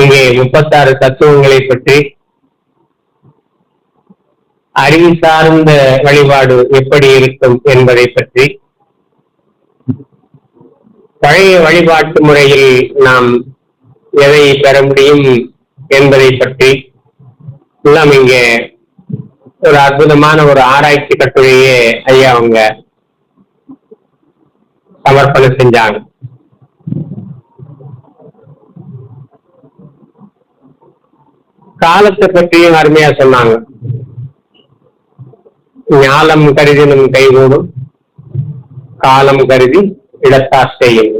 இங்கே முப்பத்தாறு தத்துவங்களை பற்றி அறிவு சார்ந்த வழிபாடு எப்படி இருக்கும் என்பதை பற்றி பழைய வழிபாட்டு முறையில் நாம் எதை பெற முடியும் என்பதை பற்றி எல்லாம் இங்கே ஒரு அற்புதமான ஒரு ஆராய்ச்சி கட்டுரையே ஐயா அவங்க சமர்ப்பணம் செஞ்சாங்க. காலத்தை பற்றியும் அருமையா சொன்னாங்க. ஞாலம் கருதி நம் கைகூடும். காலம் கருதி இடத்தார் செய்யும்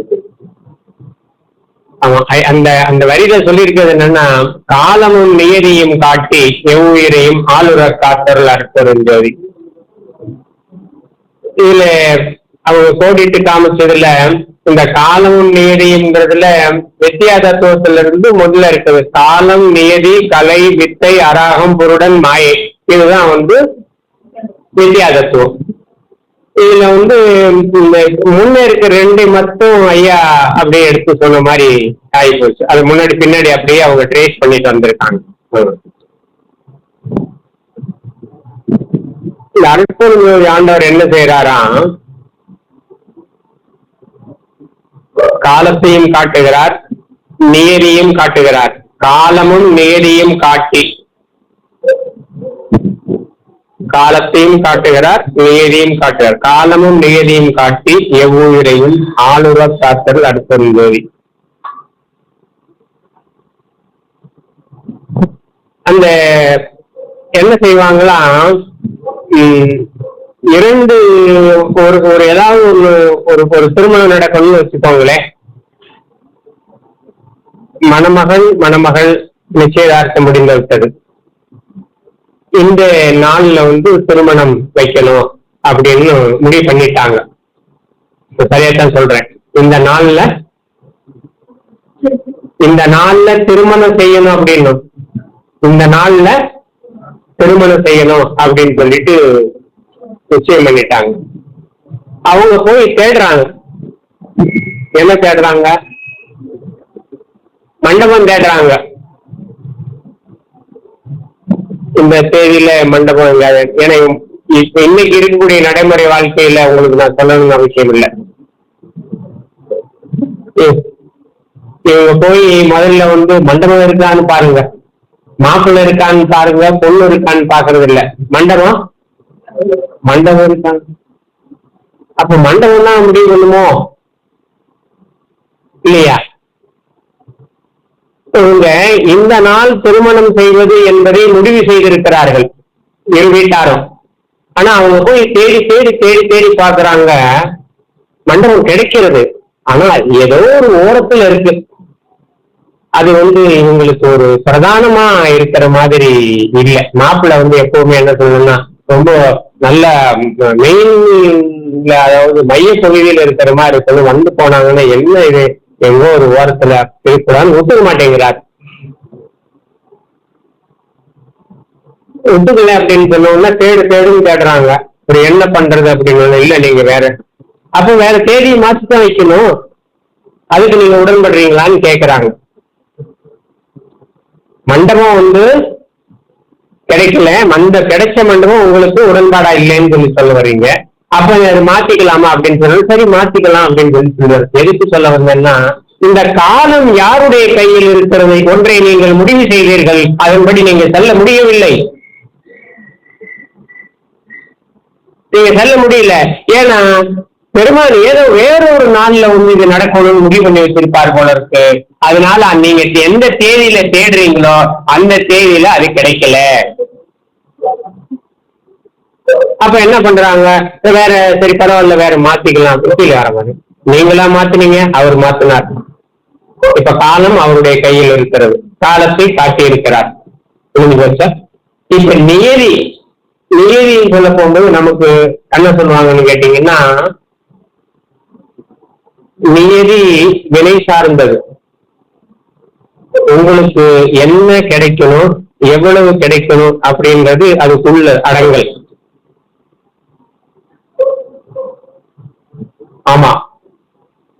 ஆமா அந்த அந்த வரியில சொல்லியிருக்கிறது என்னன்னா காலமும் நியதியும் காட்டி எவ்வுயிரையும் ஆளுற காத்தருள் அர்த்தரும் ஜோதி. இதுல அவங்க கோடிட்டு காமிச்சதுல இந்த காலமும் நியதிங்கிறதுல வித்தியா இருந்து முதல்ல இருக்குது. காலம் நியதி கலை வித்தை அராகம் பொருடன் மாயை. இதுதான் வந்து வித்தியாசத்துவம். இதுல வந்து இந்த முன்ன இருக்க ரெண்டு மட்டும் ஐயா அப்படியே எடுத்து சொன்ன மாதிரி ஆகி போச்சு அது முன்னாடி பின்னாடி அப்படியே அவங்க ட்ரேஸ் பண்ணிட்டு வந்திருக்காங்க ம். இந்த ஆண்டவர் என்ன செய்யறாராம் காலத்தையும் காட்டுகிறார் நியதியும் காட்டுகிறார். காலமும் நியதியும் காட்டி. காலத்தையும் காட்டுகிறார் நியதியும் காட்டுகிறார். காலமும் நியதியும் காட்டி எவ்வுயிரையும் ஆளுர காத்தல் அடுத்தது அந்த என்ன செய்வாங்களாம்? இரண்டு ஒரு ஒரு ஏதாவது ஒரு ஒரு ஒரு திருமணம் நடக்கணும்னு வச்சுக்கோங்களேன். மணமகன் மணமகள் நிச்சயதார்த்தம் முடிந்து விட்டது. இந்த நாள்ல வந்து திருமணம் வைக்கணும் அப்படின்னு முடிவு பண்ணிட்டாங்க. சரியா தான் சொல்றேன். இந்த நாள்ல இந்த நாள்ல திருமணம் செய்யணும் அப்படின்னு இந்த நாள்ல திருமணம் செய்யணும் அப்படின்னு சொல்லிட்டு நிச்சயம் பண்ணிட்டாங்க. அவங்க போய் தேடுறாங்க. என்ன தேடுறாங்க? மண்டபம் தேடுறாங்க. இந்த தேதியில மண்டபம் எங்காவது ஏன்னா இப்ப இன்னைக்கு இருக்கக்கூடிய நடைமுறை வாழ்க்கையில உங்களுக்கு நான் சொல்லணும்னு அவசியம் இல்லை. இவங்க போய் முதல்ல வந்து மண்டபம் இருக்கான்னு பாருங்க. மாப்பிள்ளை இருக்கான்னு பாருங்க பொண்ணு இருக்கான்னு பாக்குறது இல்ல மண்டபம்? மண்டபம் இருக்கான்னு அப்ப மண்டபம் தான் முடிவு பண்ணுமோ இல்லையா? இவங்க இந்த நாள் திருமணம் செய்வது என்பதை முடிவு செய்திருக்கிறார்கள். இரு வீட்டாரும். ஆனா அவங்க போய் தேடி தேடி தேடி தேடி பாக்குறாங்க மண்டபம் கிடைக்கிறது. ஆனா ஏதோ ஒரு ஓரத்துல இருக்கு. அது வந்து இவங்களுக்கு ஒரு பிரதானமா இருக்கிற மாதிரி இல்லை. மாப்பிள்ளை வந்து எப்பவுமே என்ன சொல்லணும்னா ரொம்ப நல்ல மெயின்ல அதாவது மைய பகுதியில் இருக்கிற மாதிரி இருக்கணும் வந்து போனாங்கன்னா என்ன இது? எங்கோ ஒரு ஓரத்துல இருக்கக்கூடாதுன்னு ஒத்துக்க மாட்டேங்கிறார். ஒத்துக்கல அப்படின்னு சொன்னோம்னா தேடு தேடுன்னு தேடுறாங்க இப்படி என்ன பண்றது அப்படின்னு இல்ல நீங்க வேற. அப்ப வேற தேதியை மாத்தி தான் வைக்கணும். அதுக்கு நீங்க உடன்படுறீங்களான்னு கேக்குறாங்க. மண்டபம் வந்து கிடைக்கல. அந்த கிடைச்ச மண்டபம் உங்களுக்கு உடன்பாடா இல்லைன்னு சொல்லி சொல்ல வர்றீங்க. அப்ப அது மாத்திக்கலாமா அப்படின்னு சொன்னாலும் சரி மாத்திக்கலாம் அப்படின்னு சொல்லி சொல்றாரு. எதுக்கு சொல்ல வந்தேன்னா இந்த காலம் யாருடைய கையில் இருக்கிறது? ஒன்றை நீங்கள் முடிவு செய்தீர்கள். அதன்படி நீங்க செல்ல முடியவில்லை. நீங்க செல்ல முடியல. ஏன்னா பெருமாள் ஏதோ வேற ஒரு நாள்ல வந்து இது நடக்கணும்னு முடிவு பண்ணி வச்சிருப்பார் போல இருக்கு. அதனால நீங்க எந்த தேதியில தேடுறீங்களோ அந்த தேதியில அது கிடைக்கல. அப்ப என்ன பண்றாங்க? வேற சரி பரவாயில்ல வேற மாத்திக்கலாம். அப்படின்னு வர மாதிரி. நீங்களா மாத்தினீங்க? அவர் மாத்தினார். இப்ப காலம் அவருடைய கையில் இருக்கிறது. காலத்தை காட்டி இருக்கிறார். புரிஞ்சு போச்சா? இப்ப நியதி நியதின்னு சொல்ல போகும்போது நமக்கு என்ன சொல்லுவாங்கன்னு கேட்டீங்கன்னா நியதி வினை சார்ந்தது. உங்களுக்கு என்ன கிடைக்கணும் எவ்வளவு கிடைக்கணும் அப்படின்றது அதுக்குள்ள அடங்கல். ஆமா.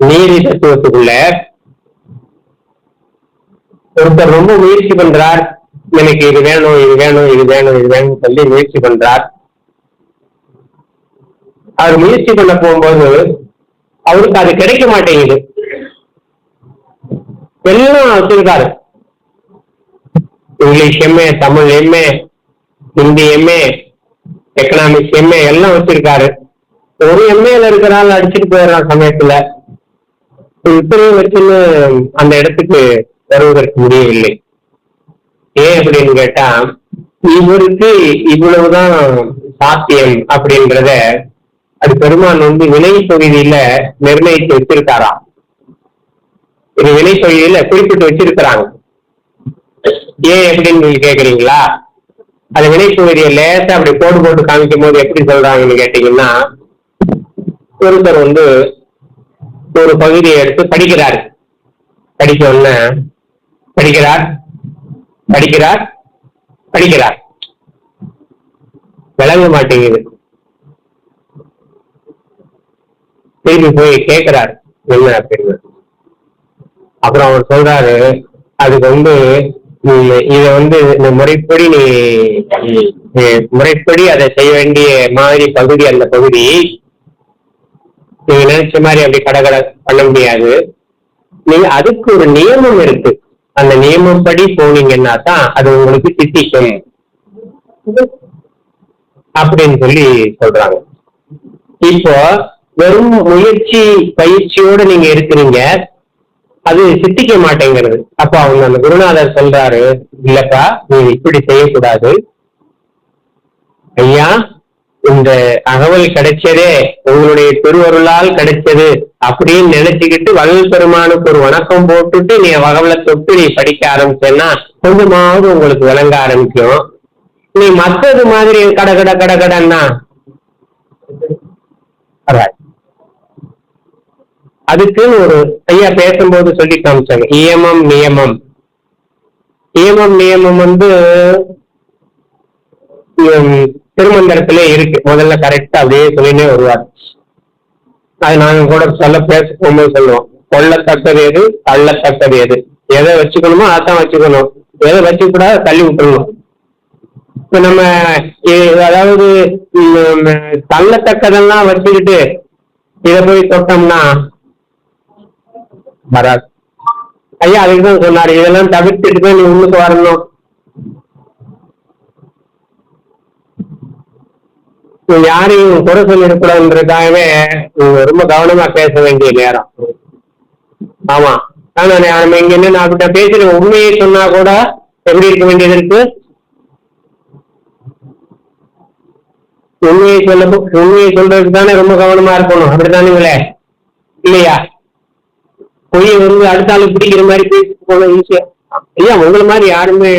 நீதி தத்துவத்துக்குள்ள ஒருத்தர் ரொம்ப முயற்சி பண்றார். எனக்கு இது வேணும் இது வேணும் இது வேணும் இது வேணும் சொல்லி முயற்சி பண்றார். அவர் முயற்சி பண்ண போகும்போது அவருக்கு அது கிடைக்க மாட்டேங்குது. எல்லாம் வச்சிருக்காரு. English MA Tamil MA Hindi MA economics MA எல்லாம் வச்சிருக்காரு. ஒரு எம்ஏல இருக்கிறாள் அடிச்சுட்டு போயிடுறான் சமயத்துல. இத்தனையும் வச்சுன்னு அந்த இடத்துக்கு வருவதற்கு முடியவில்லை. ஏன் அப்படின்னு கேட்டா இவருக்கு இவ்வளவுதான் சாத்தியம் அப்படின்றத அது பெருமான் வந்து வினை தொகுதியில நிர்ணயித்து வச்சிருக்காராம். இது வினை தொகுதியில குறிப்பிட்டு வச்சிருக்கிறாங்க. ஏன் எப்படின்னு நீங்க கேக்குறீங்களா? அது வினை தொகுதியை லேசா அப்படி போட்டு போட்டு காமிக்கும் போது எப்படி சொல்றாங்கன்னு கேட்டீங்கன்னா ஒருத்தர் வந்து ஒரு பகுதியை எடுத்து படிக்கிறார். படிச்ச உடனே படிக்கிறார் படிக்கிறார் படிக்கிறார். விளங்க மாட்டேங்குது. திரும்பி போய் கேட்கிறார் என்ன அப்படின்னு. அப்புறம் அவர் சொல்றாரு அதுக்கு வந்து இத வந்து இந்த முறைப்படி நீ முறைப்படி அதை செய்ய வேண்டிய மாதிரி பகுதி அந்த பகுதி நீங்க நினைச்ச மாதிரி அப்படி கடகட பண்ண முடியாது. நீங்க அதுக்கு ஒரு நியமம் இருக்கு. அந்த நியமப்படி போனீங்கன்னா தான் அது உங்களுக்கு சித்திக்கும். அப்படின்னு சொல்லி சொல்றாங்க. இப்போ வெறும் முயற்சி பயிற்சியோட நீங்க இருக்கிறீங்க. அது சித்திக்க மாட்டேங்கிறது. அப்ப அவங்க அந்த குருநாதர் சொல்றாரு இல்லப்பா நீ இப்படி செய்யக்கூடாது. ஐயா இந்த அகவல் கிடைச்சதே உங்களுடைய திருவருளால் கிடைச்சது அப்படின்னு நினைச்சுக்கிட்டு வள்ளல் பெருமானுக்கு ஒரு வணக்கம் போட்டுட்டு நீ வகவலை தொட்டு நீ படிக்க ஆரம்பிச்சேன்னா கொஞ்சமாவது உங்களுக்கு விளங்க ஆரம்பிக்கும். நீ மத்தது மாதிரி கட கட கட கடன்னா? அதுக்கு அதுக்குன்னு ஒரு ஐயா பேசும்போது சொல்லி காமிச்சாங்க. இயமம் நியமம். இயமம் நியமம் வந்து உம், திருமந்திரத்திலே இருக்கு. முதல்ல கரெக்டா அப்படியே சொல்லினே வருவார். அது நாங்க கூட சொல்ல பேச போகும்போது சொல்லுவோம். கொள்ளத்தக்கது எது? தள்ளத்தக்கது எது? எதை வச்சுக்கணுமோ அதான் வச்சுக்கணும். எதை வச்சுக்கூடாது தள்ளி விட்டுருணும் இப்ப நம்ம அதாவது தள்ளத்தக்கதெல்லாம் வச்சுக்கிட்டு இதை போய் தொட்டோம்னா வராது. ஐயா அதுக்கு தான் சொன்னாரு. இதெல்லாம் தவிர்த்துட்டு தான் நீ உள்ளுக்கு வரணும். நீ யாரையும் குறை சொல்லிடக்கூடாதுன்றதுக்காகவே ரொம்ப கவனமா பேச வேண்டிய நேரம். ஆமா. ஆனா நான் நம்ம இங்க என்ன நான் கிட்ட பேசுற உண்மையை சொன்னா கூட எப்படி இருக்க வேண்டியது இருக்கு? உண்மையை சொல்ல உண்மையை சொல்றதுக்கு தானே ரொம்ப கவனமா இருக்கணும். அப்படித்தானுங்களே. இல்லையா? பொய் வந்து அடுத்த ஆளு பிடிக்கிற மாதிரி பேசிட்டு போன ஈஸியா ஐயா உங்களை மாதிரி யாருமே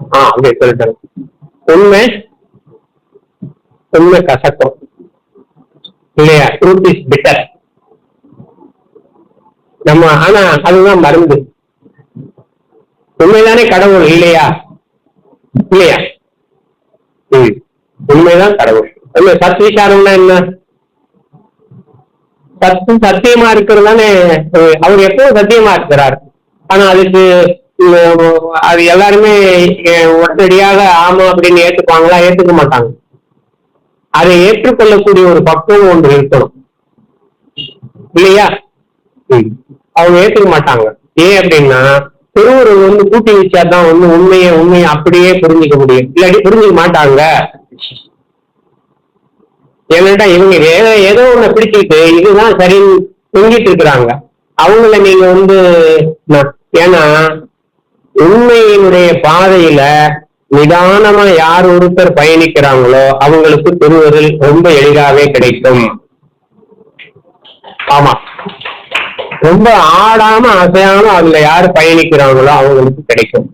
ஆ அப்படியே சொல்லிட்டாங்க உண்மை உண்மை கசக்கம். இல்லையா? ட்ரூத் இஸ் பெட்டர் நம்ம ஆனா அதுதான் மருந்து. உண்மைதானே கடவுள் இல்லையா? இல்லையா? உண்மைதான் கடவுள். உண்மை சத் விசாரம்னா என்ன? சத்து சத்தியமா இருக்கிறது தானே அவர் எப்பவும் சத்தியமா இருக்கிறார். ஆனா அதுக்கு அது எல்லாருமே உடனடியாக ஆமா அப்படின்னு ஏத்துக்குவாங்களா? ஏத்துக்க மாட்டாங்க. அதை ஏற்றுக்கொள்ளக்கூடிய ஒரு பக்குவம் ஒன்று இருக்கணும். இல்லையா. அவங்க ஏத்துக்க மாட்டாங்க. ஏன் அப்படின்னா திருவுருள் வந்து கூட்டி வச்சாதான் வந்து உண்மையை உண்மையை அப்படியே புரிஞ்சுக்க முடியும். இல்லாட்டி புரிஞ்சுக்க மாட்டாங்க. எங்கள்கிட்ட இவங்க ஏதோ ஏதோ ஒண்ணு பிடிச்சிக்கிட்டு இதுதான் சரின்னு தொங்கிட்டு இருக்கிறாங்க. அவங்கள நீங்க வந்து ஏன்னா உண்மையினுடைய பாதையில நிதானமா யார் ஒருத்தர் பயணிக்கிறாங்களோ அவங்களுக்கு திருவருள் ரொம்ப எளிதாவே கிடைக்கும். ஆமா. ரொம்ப ஆடாம அசையாம அதுல யார் பயணிக்கிறாங்களோ அவங்களுக்கு கிடைக்கும்.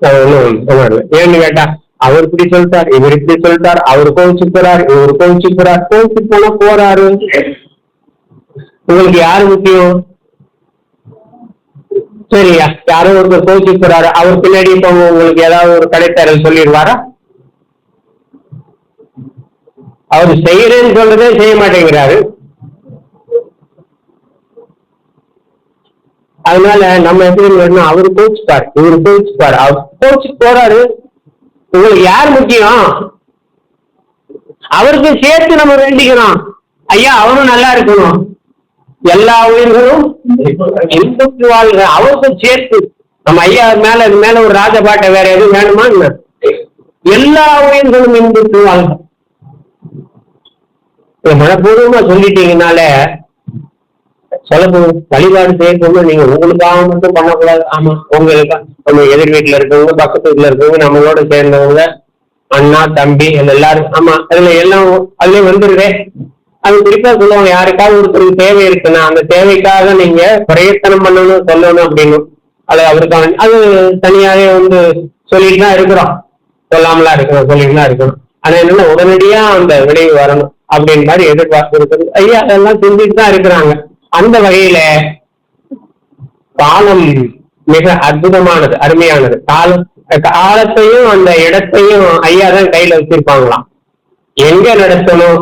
அது ஒண்ணும் ஏன்னு கேட்டா அவர் இப்படி சொல்லிட்டார் இவர் இப்படி சொல்லிட்டார் அவர் கோவிச்சுக்கிறார் இவர் கோவிச்சுக்கிறார் கோவிச்சு போல போறாரு. உங்களுக்கு யாரு முக்கியம்? சரியா யாரோ ஒருத்தர் கோவிச்சுக்கிறாரு அவர் பின்னாடி இப்போ உங்களுக்கு ஏதாவது ஒரு கடைத்தாரல் சொல்லிடுவாரா? அவர் செய்யறேன்னு சொல்றதே செய்ய மாட்டேங்கிறாரு. அதனால நம்ம எப்படி வேணும் அவரு கோச்சுப்பார் இவர் கோச்சுப்பார் அவர் கோச்சு போறாரு. உங்களுக்கு யார் முக்கியம்? அவருக்கு சேர்த்து நம்ம வேண்டிக்கிறோம். ஐயா அவனும் நல்லா இருக்கணும். எல்லா உயிர்களும் இன்பத்து வாழ்கிற அவருக்கும் சேர்த்து. நம்ம ஐயா மேல மேல ஒரு ராஜபாட்டை வேற எதுவும் வேணுமா என்ன? எல்லா உயிர்களும் இன்பத்து வாழ்க. மனப்பூர்வமா சொல்லிட்டீங்கனால சொல்லப்போம் வழிபாடு செய்யணும் நீங்க உங்களுக்காக மட்டும் பண்ணக்கூடாது. ஆமா உங்களுக்கு நம்ம எதிர் வீட்டுல இருக்கவங்க பக்கத்து வீட்டுல இருக்கவங்க நம்மளோட சேர்ந்தவங்க அண்ணா தம்பி எல்லாரும் ஆமா அதுல எல்லாம் அதுலயும் வந்துருதே. அது குறிப்பா சொல்லுவாங்க யாருக்காவது ஒருத்தருக்கு தேவை இருக்குன்னா அந்த தேவைக்காக நீங்க பிரயத்தனம் பண்ணணும் சொல்லணும் அப்படின்னு. அது அவருக்காக அது தனியாவே வந்து சொல்லிட்டு தான் இருக்கிறோம். சொல்லாமலாம் இருக்கணும் சொல்லிட்டு தான் இருக்கணும். ஆனா என்னன்னா உடனடியா அந்த விளைவு வரணும். அப்படின்னு மாதிரி எதிர்பார்ப்பு இருக்குது. ஐயா அதெல்லாம் செஞ்சுட்டு தான் இருக்கிறாங்க. அந்த வகையில காலம் மிக அற்புதமானது அருமையானது. காலம் காலத்தையும் அந்த இடத்தையும் ஐயா தான் கையில வச்சிருப்பாங்களாம். எங்க நடத்தணும்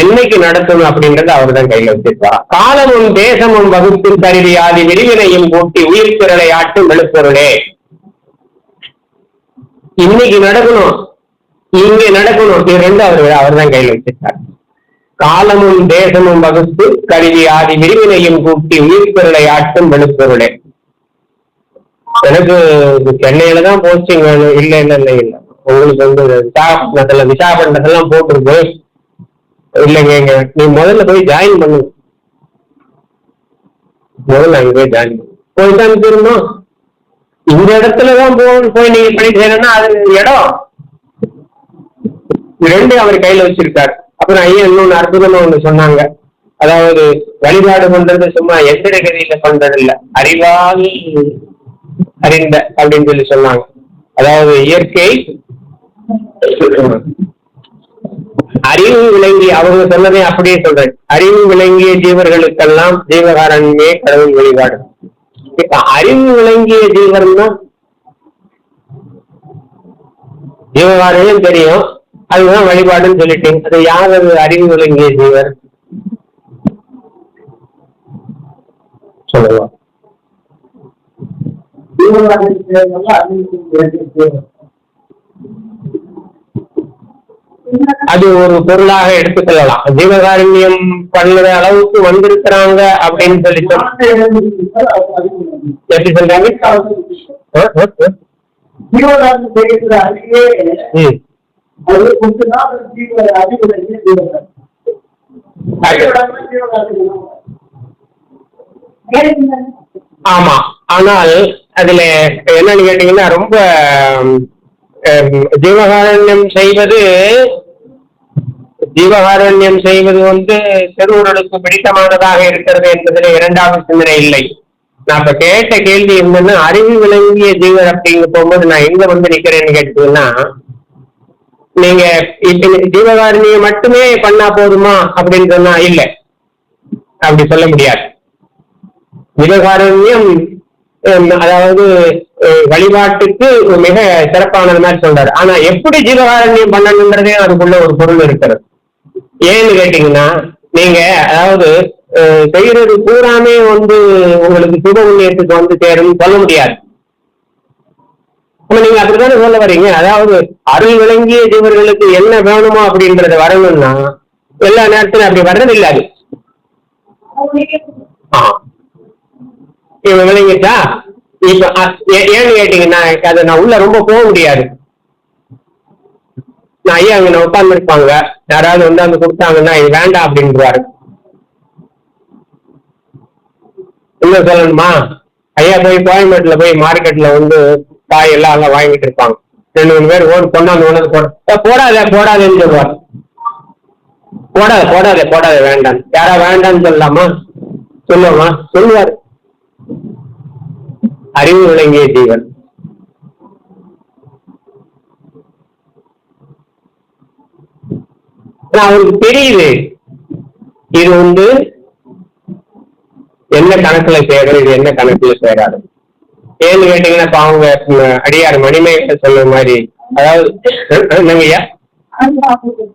என்னைக்கு நடத்தணும் அப்படின்றத அவர் தான் கையில வச்சிருப்பாரா. காலமும் தேசமும் வகுப்பின் கருதி ஆதி விரிவினையும் கூட்டி உயிர் திரளை ஆட்டும் எழுப்பொருளே. இன்னைக்கு நடக்கணும் இங்க நடக்கணும் இது ரெண்டு அவர் அவர் தான் கையில வச்சிருக்காரு. காலமும் தேசமும் வகுத்து கருதி ஆதி விரிவினையும் கூட்டி உயிர்ப்பொருளை ஆட்டும் வெளுப்பொருளே எனக்கு சென்னையில தான் போஸ்டிங் வேணும். இல்ல இல்ல இல்ல இல்ல. உங்களுக்கு வந்து விசாகப்பட்டினத்துல விசாகப்பட்டினத்துலாம் போட்டிருக்கு. இல்லைங்க எங்க நீ முதல்ல போய் ஜாயின் பண்ணு. முதல்ல அங்க போய் ஜாயின் பண்ணு. போய் தான் திரும்பணும் இந்த இடத்துல தான் போய் நீங்க பணி செய்யணும்னா அது இடம். ரெண்டு அவர் கையில வச்சிருக்காரு. அப்புறம் ஐயா இன்னொன்னு அற்புதமா ஒண்ணு சொன்னாங்க. அதாவது வழிபாடு பண்றது சும்மா எந்திர கதியில பண்றது இல்ல அறிவால் அறிந்த அப்படின்னு சொல்லி சொன்னாங்க. அதாவது இயற்கை அறிவு விளங்கிய அவங்க சொன்னதை அப்படியே சொல்றேன். அறிவு விளங்கிய ஜீவர்களுக்கெல்லாம் ஜீவகாரண்யே கடவுள் வழிபாடு. இப்ப அறிவு விளங்கிய தான் ஜீவகாரண்யம் தெரியும். அதுதான் வழிபாடுன்னு சொல்லிட்டீங்க அது யார் அது அறிவு விளங்கிய ஜீவர்? சொல்லுங்க அது ஒரு பொருளாக எடுத்துக்கொள்ளலாம். ஜீவகாருண்யம் பண்ணுற அளவுக்கு வந்திருக்கிறாங்க அப்படின்னு சொல்லி எப்படி சொல்றாங்க? ஆ, ஆ, ஆ. ம். ஆமா ஆனால் அதுல என்னன்னு கேட்டீங்கன்னா ரொம்ப ஜீவகாருண்யம் செய்வது ஜீவகாருண்யம் செய்வது வந்து சிறுவர்களுக்கு பிடித்தமானதாக இருக்கிறது என்பதில் இரண்டாவது சிந்தனை இல்லை நான் இப்ப கேட்ட கேள்வி என்னன்னா அறிவு விளங்கிய ஜீவர் அப்படிங்க போகும்போது நான் எங்க வந்து நிக்கிறேன்னு கேட்டீங்கன்னா நீங்க இப்ப மட்டுமே பண்ணா போதுமா அப்படின்னு சொன்னா இல்ல. அப்படி சொல்ல முடியாது. ஜீவகாரண்யம் அதாவது வழிபாட்டுக்கு மிக சிறப்பானது மாதிரி சொல்றாரு. ஆனா எப்படி ஜீவகாரண்யம் பண்ணணுன்றதே அதுக்குள்ள ஒரு பொருள் இருக்கிறது. ஏன்னு கேட்டீங்கன்னா நீங்க அதாவது செய்யறது பூராமே வந்து உங்களுக்கு சுப புண்ணியத்துக்கு வந்து சேரும்னு சொல்ல முடியாது. ஆனா நீங்க அப்படித்தானே சொல்ல வரீங்க. அதாவது அருள் விளங்கிய ஜீவர்களுக்கு என்ன வேணுமோ அப்படின்றத வரணும்னா எல்லா நேரத்திலும் அப்படி வர்றது இல்ல அது ஆ. இப்ப இப்ப ஏ- ஏன்னு கேட்டீங்கன்னா அதை நான் உள்ள ரொம்ப போக முடியாது. நான் ஐயா அங்க நான் உட்கார்ந்துருப்பாங்க. யாராவது வந்து அங்க கொடுத்தாங்கன்னா இது வேண்டாம் அப்படின்றாரு. இன்னும் சொல்லணுமா? ஐயா போய் கோயம்பேட்டுல போய் மார்க்கெட்ல வந்து காய் எல்லாம் எல்லாம் வாங்கிட்டு இருப்பாங்க. ரெண்டு மூணு பேர் ஓடு கொண்டாந்து ஒன்று போட. போடாத போடாதேன்னு சொல்லுவார் போடாத போடாத போடாத வேண்டாம். யாரா வேண்டாம்னு சொல்லலாமா? சொல்லுவோமா? சொல்லுவார். அறிவு விளங்கிய ஜீவன். ஆனா அவருக்கு தெரியுது. இது வந்து என்ன கணக்குல சேரும் இது என்ன கணக்குல சேராது. ஏன்னு கேட்டீங்கன்னா பாவங்க அடியார் மணிமேகலை சொன்ன மாதிரி அதாவது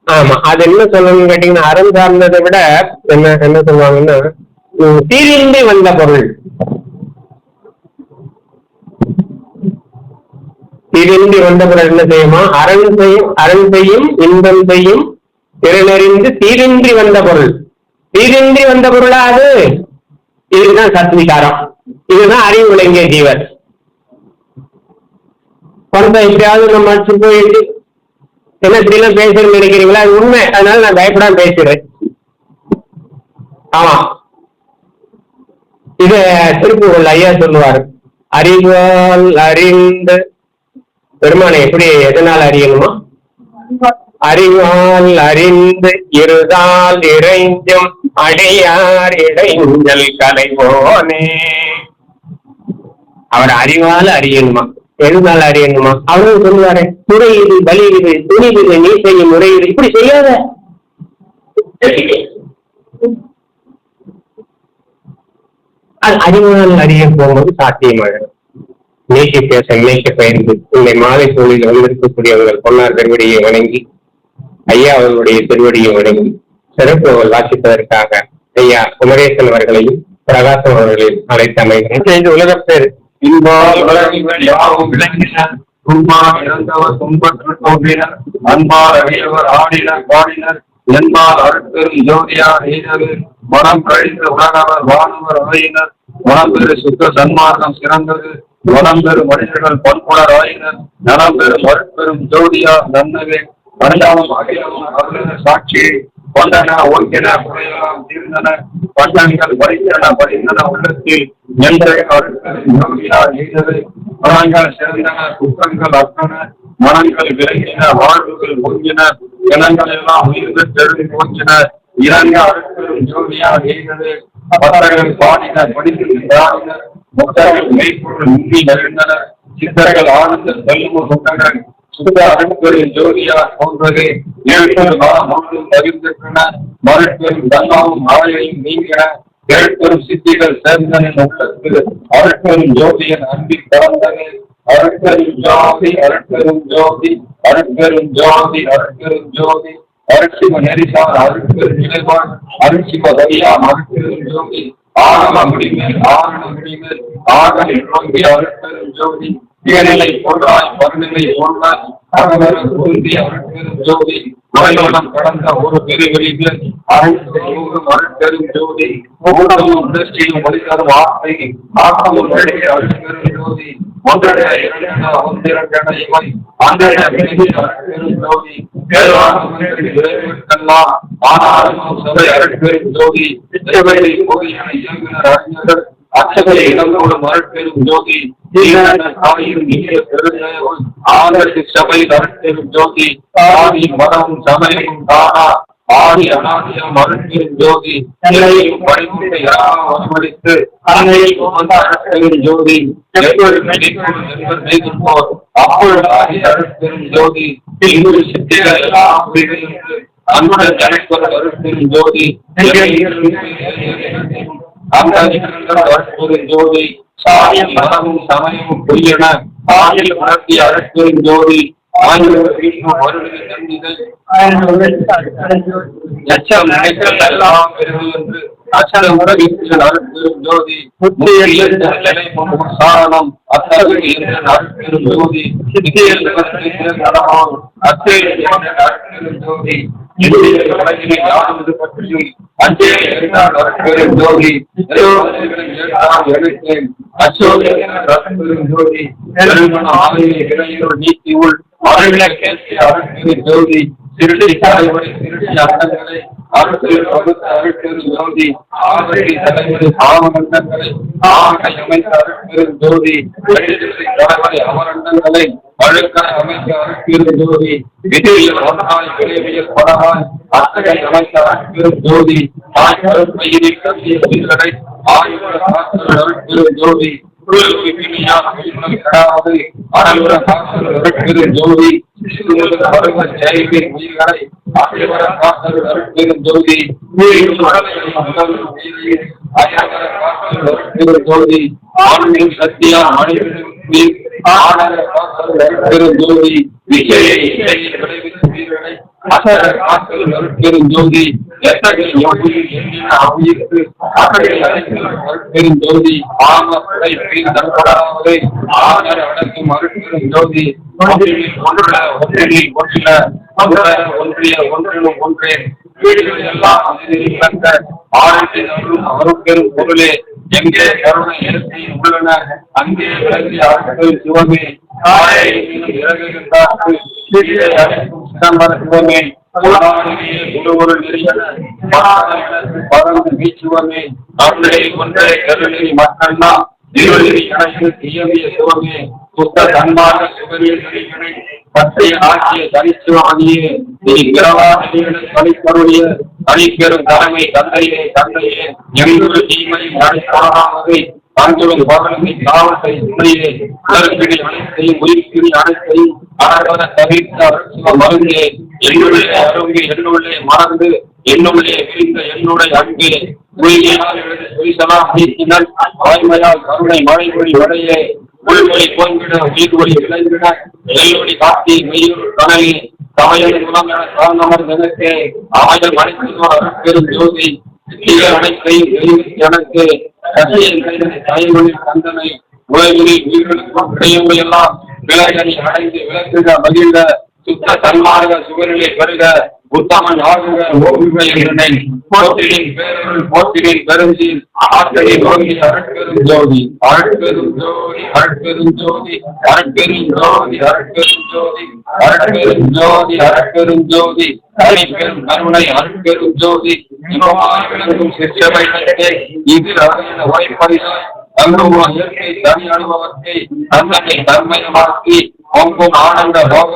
ஆமா அது என்ன சொல்லணும்னு கேட்டீங்கன்னா அறம் சார்ந்ததை விட என்ன என்ன சொல்லுவாங்கன்னா தீரின்றி வந்த பொருள். தீரின்றி வந்த பொருள் என்ன செய்யுமா? அரண் செய்யும் அரண் செய்யும் இன்பம் செய்யும் திறனறிந்து தீரின்றி வந்த பொருள். தீரின்றி வந்த பொருளா அது? இதுதான் சத்விகாரம் இதுதான் அறிவு விளங்கிய ஜீவர். பணத்தை எப்படியாவது நம்ம அடிச்சு போயிட்டு என்ன இப்படிலாம் பேசுறேன்னு நினைக்கிறீங்களா? அது உண்மை. அதனால நான் பயப்படாம பேசுறேன் ஆமா. இது திருப்புகழ் ஐயா சொல்லுவார். அறிவால் அறிந்து பெருமானை எப்படி எதனால் அறியணுமா? அறிவால் அறிந்து இருதால் இறைஞ்சும் அடையார் இடைஞ்சல் கலைவோனே அவர் அறிவால் அறியணுமா? எழுந்தாள் அறியணுமா அவரும் சொல்லுவாரு முறையீடு பலியிடு துணிவீடு நீ செய்யும் முறையீடு இப்படி செய்யாத. அறிமுகம் அறிய போகும்போது சாத்தியமாகும் நீக்கி பேச இணைக்க பயிர்ந்து இந்த மாலை சூழலில் வந்திருக்கக்கூடியவர்கள் பொன்னார் திருவடியை வணங்கி ஐயா அவர்களுடைய திருவடியை வணங்கி சிறப்பு வாசிப்பதற்காக ஐயா குமரேசன் அவர்களையும் பிரகாசம் அவர்களையும் அழைத்து அமைகிறேன். இன்பால் உலகில் யாவும் விளங்கின துன்பா இழந்தவர் துன்பற்று தோன்றினர். அன்பால் அறியவர் ஆடினர் பாடினர். என்பால் அருட்பெரும் ஜோதியார் எய்தது. மனம் கழிந்த உலகவர் வானவர் அவையினர் மனம் பெரு சுத்த சன்மார்க்கம் சிறந்தது. மனம் பெரும் மனிதர்கள் பண்புணர் ஆயினர். நலம் பெரும் அருட்பெரும் ஜோதியார் நன்னவே பரிணாமம் அகிலம் அருளினர் சாட்சி. கொண்டன ஓய்ந்தன குறையலாம் தீர்ந்தன பட்டங்கள் படித்தன படித்தன உள்ளத்தில் என்றே அவர்கள் ஜோதியார் எய்தது மனங்கள் சிறந்தன குற்றங்கள் அற்றன மனங்கள் விலகின வாழ்வுகள் ஓங்கின இனங்கள் எல்லாம் உயிர்ந்து தெருவி போச்சின இறங்க அருட்பெரும் ஜோதியாக எய்தது பத்தர்கள் பாடின படித்து பாடினர் முத்தர்கள் மெய்ப்பொருள் முங்கி நெருந்தனர் சித்தர்கள் ஆனந்த செல்வ முத்தங்கள் சுத்த அருட்பெரும் ஜோதியார் போன்றது ஏழு முழுவதும் பகிர்ந்திருக்கின்றன மறுப்பெரும் தன்மாவும் ஆலையும் நீங்கின ஏழ்பெரும் சித்திகள் சேர்ந்தனின் உள்ளது அருட்பெரும் ஜோதியன் அன்பில் கலந்தது அருட்பெரும் ஜோதி அருட்பெரும் ஜோதி அருட்பெரும் ஜோதி அருட்பெரும் ஜோதி. அருட்சிவ நெரிசார் அருட்பெரும் நிலைவான் அருட்சிவ வரியாம் அருட்பெரும் ஜோதி. ஆகம முடிமேல் ஆரண முடிமேல் ஆகலில் நோக்கி அருட்பெரும் ஜோதி. தீயநிலை போன்றாய் பருநிலை போன்றாய் அகவர பொருந்தி அருட்பெரும் ஜோதி உலகம் கடந்த ஒரு பெருவெளியில் அருட்பெரும் அருட்பெரும் ஜோதி ஊடகமும் திருஷ்டியும் ஒளிதரும் வார்த்தை ஆக்கமும் அருட்பெரும் ஜோதி ஒன்றடைய இரண்டென ஒன்றிரண்டென இவை அருட்பெரும் ஜோதி ஆனாலும் சபை அருட்பெரும் ஜோதி திருவள்ளி கோயிலை இயங்குனர் அறிஞர்கள் அச்சகை இளங்கோடும் மரட்பெரும் ஜோதி. தாயின் இனிய பெருந்தேவன் ஆதரவு சபை மரட்பெரும் ஜோதி. ஆதி மதமும் சமயமும் தானா. ஆதி அநாதியம் மரட்பெரும் ஜோதி. நிலையும் படித்து வரமளித்து அன்னையும் வந்த அருட்பெரும் ஜோதி. எப்பொழுது நினைக்கும் என்பர் அப்பொழுது ஆதி அருட்பெரும் ஜோதி. இன்னொரு சித்திகள் எல்லாம் அன்புடன் நினைப்பது அருட்பெரும் ஜோதி. அந்த அருட்பெரும் ஜோதி சாயம் மதமும் சமயமும் பொய்யன ஆயில் உணர்த்தி அருட்பெரும் ஜோதி எச்சம் நினைத்தல் எல்லாம் என்று அருட்பெரும் ஜோதி முத்தியில் நிலை சாரணம் அத்தகைய அருட்பெரும் ஜோதி சித்தியில் அத்தகைய அருட்பெரும் ஜோதி இந்திய ஜோதி எழுத்தேன் அச்சோதி உள் அறிவில கேள்வி ஜோதி திருடி தலைவரை திருடி அண்டங்களை அருட்பெரும் வகுத்த அருட்பெரும் ஜோதி தலைவரை பாவமண்டங்களை அமைத்த அருட்பெரும் ஜோதி தலைவரை அமரண்டங்களை அமைத்த அருட்பெரும் ஜோதி விதியில் ஒன்றாய் விளைவியல் அத்தகை அமைத்த அருட்பெரும் ஜோதி கட்டிய உயிர்களை அருட்பெரும் ஜோதி குரலுக்கு ஜோதி சிசுமுதல் பருவ பெருஞ்சோதி விஜயை விளைவித்து பெருஞ்சோதி எத்தகைய அவையிற்கு அத்தகைய பெருஞ்சோதி ஆம படை பீர்ந்தப்படாதே ஆனர் அடக்கும் அருட்பெருஞ்சோதி ஒன்றுள்ள ஒன்றில் ஒன்றில ஒன்றிய ஒன்றிலும் ஒன்றே வீடுகளில் எல்லாம் ஆறு அவரும் பெரும் பொருளே எங்கே கருணை எழுத்தி உள்ளன அங்கே விலகி ஆட்கள் சிவமே. காலை சிதம்பர சிவமே. ஒரு பறந்து பச்சை ஆகிய தரிசுவானியே நீ பிறவாசிய தனிப்பெரும் தலைமை தந்தையே தந்தையே எந்தொரு தீமையும் நடத்தவராகவே அனைத்தையும் ஆடவன தவிர்த்த அருட்சிவ அருகே என்னுடைய மறந்து என்னுடைய விரிந்த என்னுடைய அங்கே வாய்மையால் கருணை மழைமொழி வடையே உள்மொழி போய்விட உயிர்மொழி விளைந்திட எல்லொழி காத்தி மெய்யூர் கனலி சமையல் குணமென சார்ந்தவர் நினைத்தே அமையல் மனைத்துவர் பெரும் ஜோதி அனைத்தையும் எனக்கு கட்சியின் தாய்மொழி தந்தனை உலகில் விலகனை அடைந்து விளக்குக மகிழ்க. சுத்த சன்மார்க்க சுவரிலே வருக. உத்தமன் ஆகுக ஓகுக என்றனை போற்றியின் பேரருள் போற்றியின் பெருஞ்சில். ஆற்றலின் ஜோதி ஜோதி ஜோதி ஜோதி ஜோதி ஜோதி ஜோதி. கருணை ஜோதி. இன்பமாய் விளங்கும் அருகின தங்குமா இயற்கை தனி அனுபவத்தை தன்னை தன்மயமாக்கி பொங்கும் ஆனந்த போக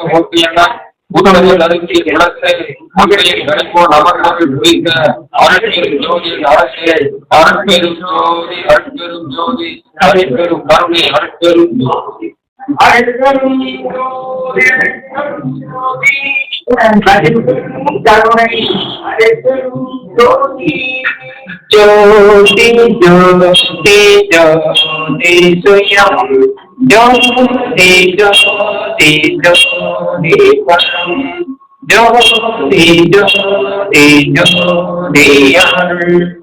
கிடைப்போர் குறித்த அரசே ஜோதி அருட்பெரும் ஜோதி அருட்பெரும் கருணை ஜோதி Yo sí, yo sí, yo sí, soy yo. Yo sí, yo sí, yo yo yo yo yo yo yo yo yo yo yo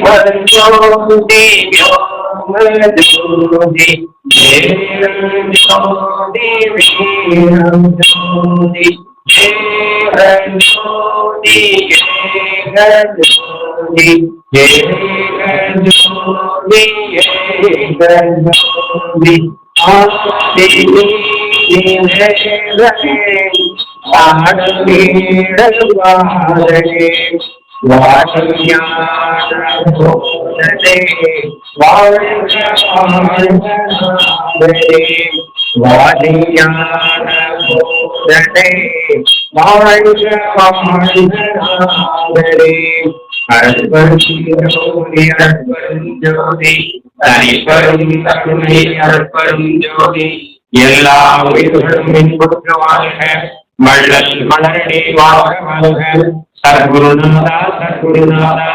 യേവന്യോതി വ്യോമജ്യോതി യേവന്യോതി വിഷ്ണുജ്യോതി യേവന്യോതി യേകജ്യോതി യേകജ്യോതി യേകജ്യോതി ആദിനി here ആടലീടവാരേ ज्योति எல்லா உயிர்களும் மின்புற்றுவார்கள் மழல் மலரடி வாழ்கள் வாழ்க சர்க்குருநாதா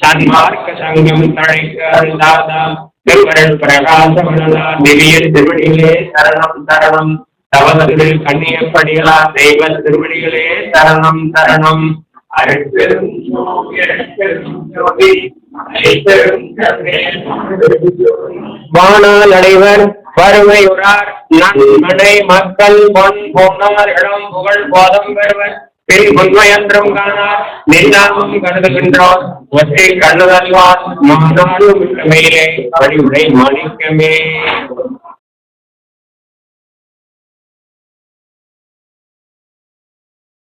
சன்மார்க்க சங்கம் தழைக்க அருளாதா திருவருள் பிரகாசமனதா திவ்ய திருவடிகளே சரணம் தரணம் தவதர்கள் கண்ணியப்படிகளா தெய்வ திருவடிகளே தரணம் தரணம் அருட்பெரும் வானால் அடைவர் வறுமையுறார். நன்மனை மக்கள் பொன் பொன்னார் இடம் புகழ் போதம் பெறுவர். பின் உண்மையன்றும் காணார் நின்னாமும் கருதுகின்றோர். ஒற்றை கண்ணுதல்வார் மாநாடும் மேலே வழிமுறை மாணிக்கமே